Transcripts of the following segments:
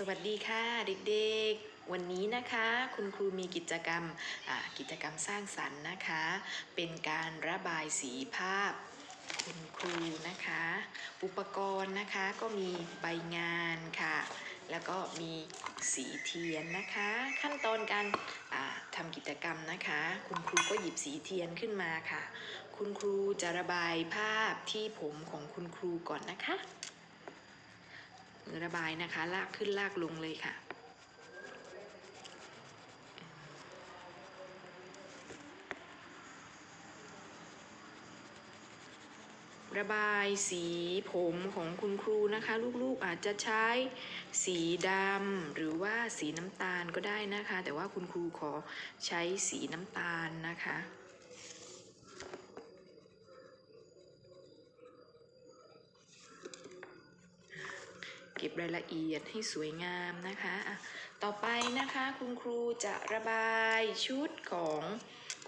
สวัสดีค่ะเด็กๆ วันนี้นะคะคุณครูมีกิจกรรมกิจกรรมสร้างสรรค์นะคะ เป็นการระบายสีภาพ คุณครูนะคะ อุปกรณ์นะคะก็มีใบงานค่ะ แล้วก็มีสีเทียนนะคะ ขั้นตอนการทำกิจกรรมนะคะ คุณครูก็หยิบสีเทียนขึ้นมาค่ะ คุณครูจะระบายภาพที่ผมของคุณครูก่อนนะคะ ระบายนะคะ ลากขึ้นลากลงเลยค่ะ ระบายสีผมของคุณครูนะคะ ลูกๆอาจจะใช้สีดำหรือว่าสีน้ำตาลก็ได้นะคะ แต่ว่าคุณครูขอใช้สีน้ำตาลนะคะ เก็บรายละเอียดให้สวยงามนะคะะต่อไปนะคะคุณครูจะระบายชุดของ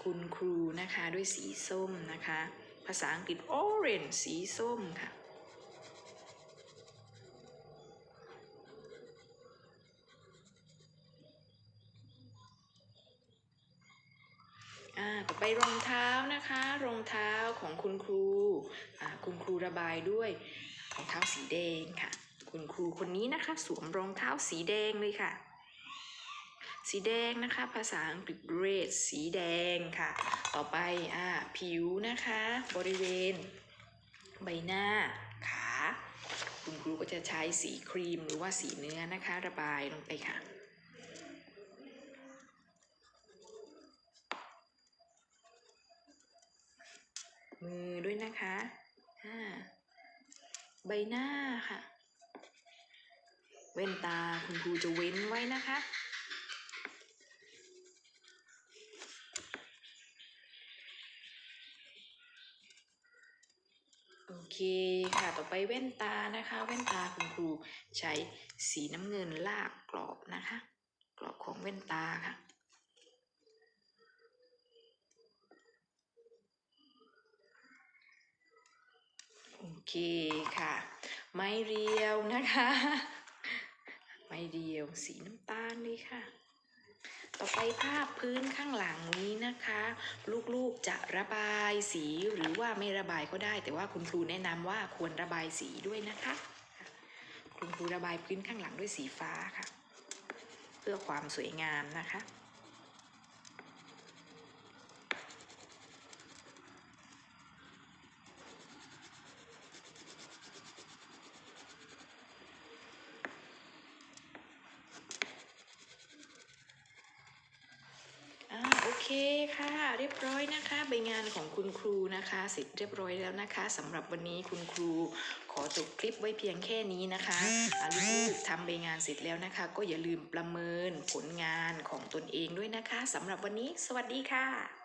คุณครูนะคะด้วยสีส้มนะคะ ภาษาอังกฤษ orange สีส้มค่ะต่อไปรองเท้านะคะ รองเท้าของคุณครู คุณครูระบายด้วยรองเท้าสีแดงค่ะ คุณครูคนนี้นะคะ สวมรองเท้าสีแดงเลยค่ะ สีแดงนะคะ ภาษาอังกฤษ red สีแดงค่ะ ต่อไปอ่าผิวนะคะ บริเวณ ใบหน้า ขา คุณครูก็จะใช้สีครีมหรือว่าสีเนื้อนะคะ ระบายลงไปค่ะมือด้วยนะคะอ่าใบหน้าค่ะ เว้นตาคุณครูจะเว้นไว้นะคะ โอเคค่ะ ต่อไปแว่นตานะคะแว่นตาคุณครูใช้สีน้ำเงินลากกรอบนะคะ กรอบของแว่นตาค่ะโอเคค่ะ ไม้เรียวนะคะ เดียว สีน้ำตาลเลยค่ะ ต่อไปภาพพื้นข้างหลังนี้นะคะ ลูกๆจะระบายสีหรือว่าไม่ระบายก็ได้ แต่ว่าคุณครูแนะนำว่าควรระบายสีด้วยนะคะ คุณครูระบายพื้นข้างหลังด้วยสีฟ้าค่ะ เพื่อความสวยงามนะคะ อ่าโอ เคค่ะ เรียบร้อยนะคะ ใบงานของคุณครูนะคะเสร็จเรียบร้อยแล้วนะคะสำหรับวันนี้คุณครูขอจบคลิปไว้เพียงแค่นี้นะคะลูกๆทำใบงานเสร็จแล้วนะคะ ก็อย่าลืมประเมินผลงานของตนเองด้วยนะคะสำหรับวันนี้ สวัสดีค่ะ